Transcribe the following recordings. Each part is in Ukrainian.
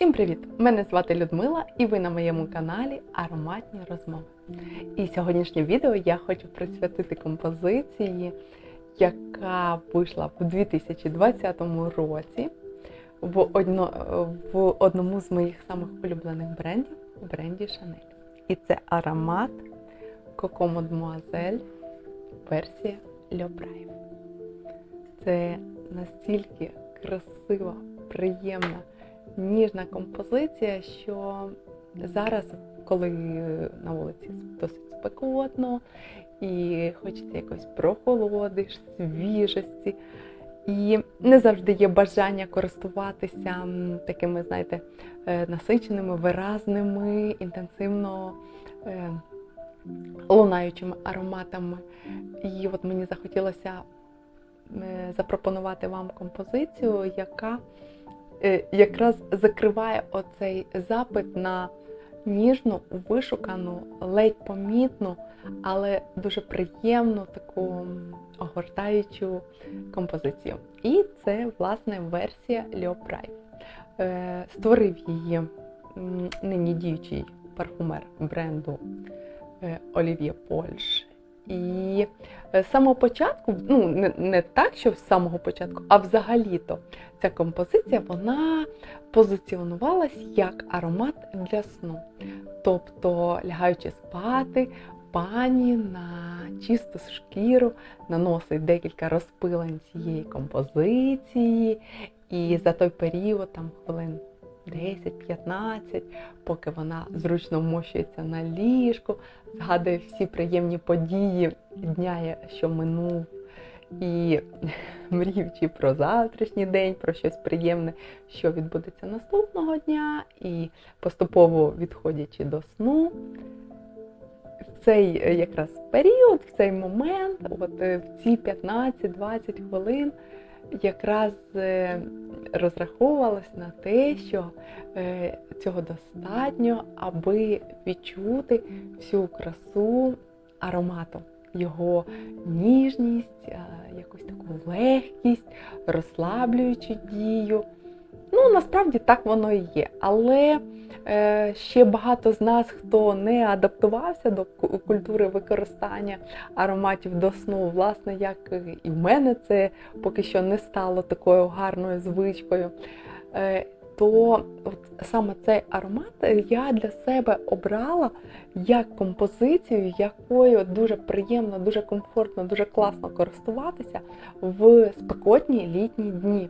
Всім привіт! Мене звати Людмила і ви на моєму каналі Ароматні розмови. І сьогоднішнє відео я хочу присвятити композиції, яка вийшла в 2020 році в, одно, в одному з моїх самих улюблених брендів бренді Chanel. І це аромат Coco Mademoiselle версія Le Brave. Це настільки красива, приємна, ніжна композиція, що зараз, коли на вулиці досить спекотно і хочеться якось прохолоди, свіжості, і не завжди є бажання користуватися такими, знаєте, е, насиченими, виразними, інтенсивно е, лунаючими ароматами. І от мені захотілося е, запропонувати вам композицію, яка якраз закриває оцей запит на ніжну, вишукану, ледь помітну, але дуже приємну таку огортаючу композицію. І це, власне, версія Leo Prime. Створив її нині діючий парфумер бренду Олів'є Польш. І з самого початку, ну не, не так, що з самого початку, а взагалі-то ця композиція вона позиціонувалась як аромат для сну. Тобто, лягаючи спати, пані на чисту шкіру наносить декілька розпилень цієї композиції, і за той період, там хвилин 10-15, поки вона зручно вмощується на ліжку, згадує всі приємні події дня, що минув, і мріючи про завтрашній день, про щось приємне, що відбудеться наступного дня, і поступово відходячи до сну. В цей е, якраз період, в цей момент, от е, в ці 15-20 хвилин якраз е, розраховувалось на те, що е, цього достатньо, аби відчути всю красу аромату, його ніжність, якусь таку легкість, розслаблюючу дію. Ну, насправді так воно і є. Але е, ще багато з нас, хто не адаптувався до культури використання ароматів до сну, власне, як і в мене це поки що не стало такою гарною звичкою. Е, то от саме цей аромат я для себе обрала як композицію, якою дуже приємно, дуже комфортно, дуже класно користуватися в спекотні літні дні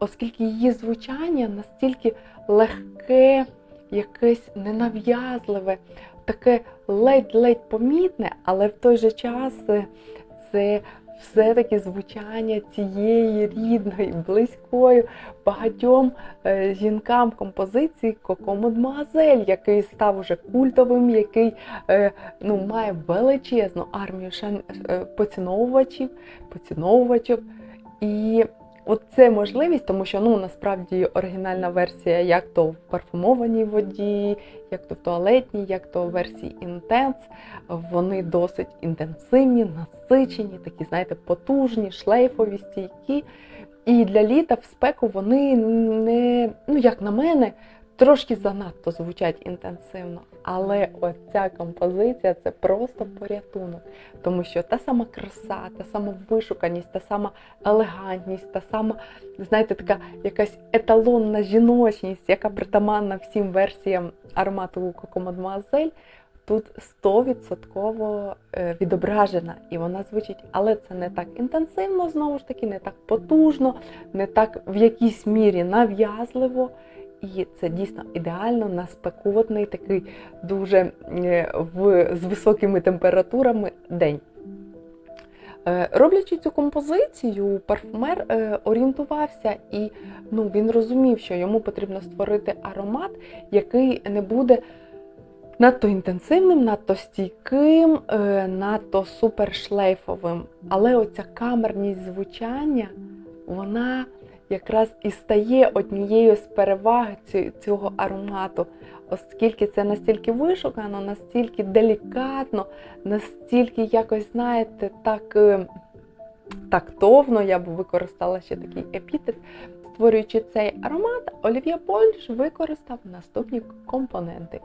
оскільки її звучання настільки легке, якесь ненав'язливе, таке ледь-ледь помітне, але в той же час це все-таки звучання цієї рідної, близької багатьом е, жінкам композиції Коко Мадмуазель, який став уже культовим, який е, ну, має величезну армію. Е, поціновувачів, поціновувачів. І От це можливість, тому що ну насправді оригінальна версія, як то в парфумованій воді, як то в туалетній, як то в версії інтенс. вони досить інтенсивні, насичені, такі, знаєте, потужні, шлейфові, стійкі. І для літа в спеку вони не, ну як на мене, трошки занадто звучать інтенсивно. Але оця композиція це просто порятунок. Тому що та сама краса, та сама вишуканість, та сама елегантність, та сама, знаєте, така якась еталонна жіночність, яка притаманна всім версіям аромату Mademoiselle, тут 100% е, відображена. І вона звучить, але це не так інтенсивно, знову ж таки, не так потужно, не так в якійсь мірі нав'язливо. І це дійсно ідеально на спекотний, такий дуже е, в, з високими температурами день. Е, роблячи цю композицію, парфумер е, орієнтувався і ну, він розумів, що йому потрібно створити аромат, який не буде надто інтенсивним, надто стійким, надто супершлейфовим. Але оця камерність звучання, вона якраз і стає однією з переваг цього аромату, оскільки це настільки вишукано, настільки делікатно, настільки якось, знаєте, так е, тактовно, я б використала ще такий епітет, Створюючи цей аромат, Олів'є Польш використав наступні компоненти.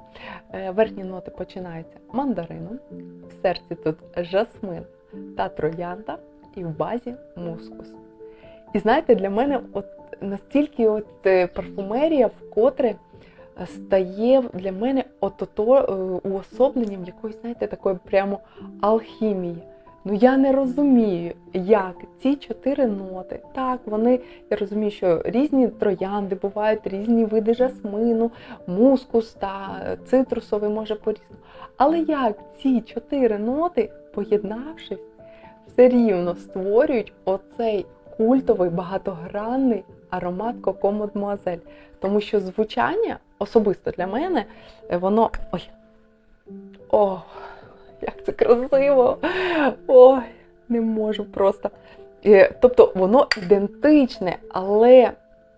Е, Верхні ноти починаються мандарином, в серці тут жасмин та троянда, і в базі мускус. І знаєте, для мене от настільки от е, парфумерія вкотре е, стає для мене от-ото е, уособленням якоїсь, знаєте, такої прямо алхімії. Ну я не розумію, як ці чотири ноти. Так, вони, я розумію, що різні троянди бувають, різні види жасмину, мускус та цитрусовий може по-різному. Але як ці чотири ноти, поєднавшись, все рівно створюють оцей культовий багатогранний аромат Коко Мадмуазель. Тому що звучання особисто для мене, е, воно. Ой! О, як це красиво! Ой, не можу просто. Е, Тобто воно ідентичне, але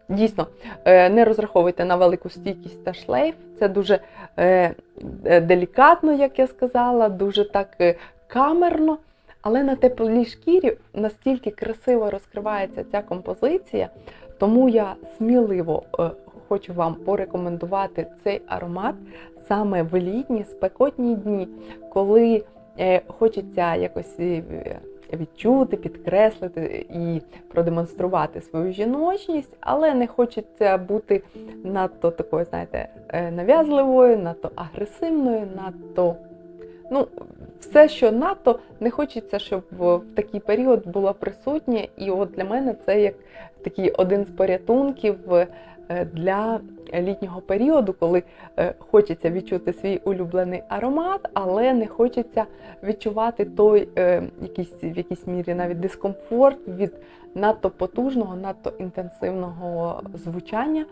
дійсно е, не розраховуйте на велику стійкість та шлейф. Це дуже делікатно, як я сказала, дуже так камерно. Але на теплій шкірі настільки красиво розкривається ця композиція, тому я сміливо е, хочу вам порекомендувати цей аромат саме в літні спекотні дні, коли е, хочеться якось е, відчути, підкреслити і продемонструвати свою жіночність, але не хочеться бути надто такою, знаєте, нав'язливою, надто агресивною, надто. Ну, все, що надто, не хочеться, щоб в такий період було присутнє. І от для мене це як такий один з порятунків е, для літнього періоду, коли е, хочеться відчути свій улюблений аромат, але не хочеться відчувати той е, якийсь, в якійсь мірі навіть дискомфорт від надто потужного, надто інтенсивного звучання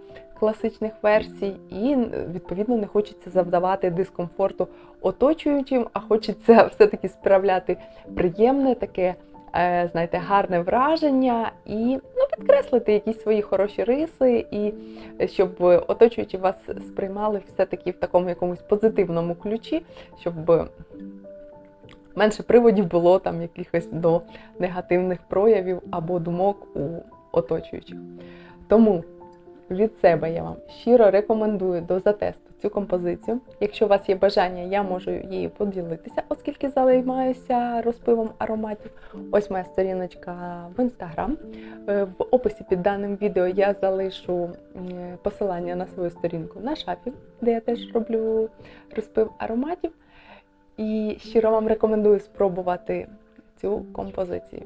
класичних версій, і відповідно не хочеться завдавати дискомфорту оточуючим, а хочеться все-таки справляти приємне таке. е, Знаєте, гарне враження і ну, підкреслити якісь свої хороші риси, і щоб оточуючі вас сприймали все-таки в такому якомусь позитивному ключі, щоб менше приводів було там якихось до негативних проявів або думок у оточуючих. Тому від себе я вам щиро рекомендую до затесту цю композицію. Якщо у вас є бажання, я можу її поділитися, оскільки займаюся розпивом ароматів. Ось моя сторіночка в інстаграм. Е, В описі під даним відео я залишу посилання на свою сторінку на шафі, де я теж роблю розпив ароматів. І щиро вам рекомендую спробувати цю композицію.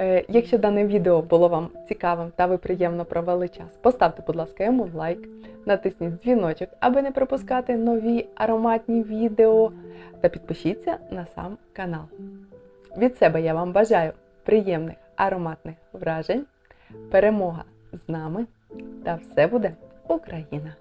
Е, Якщо дане відео було вам цікавим та ви приємно провели час, поставте, будь ласка, йому лайк, натисніть дзвіночок, аби не пропускати нові ароматні відео, та підпишіться на сам канал. Від себе я вам бажаю приємних ароматних вражень, перемога з нами та все буде Україна!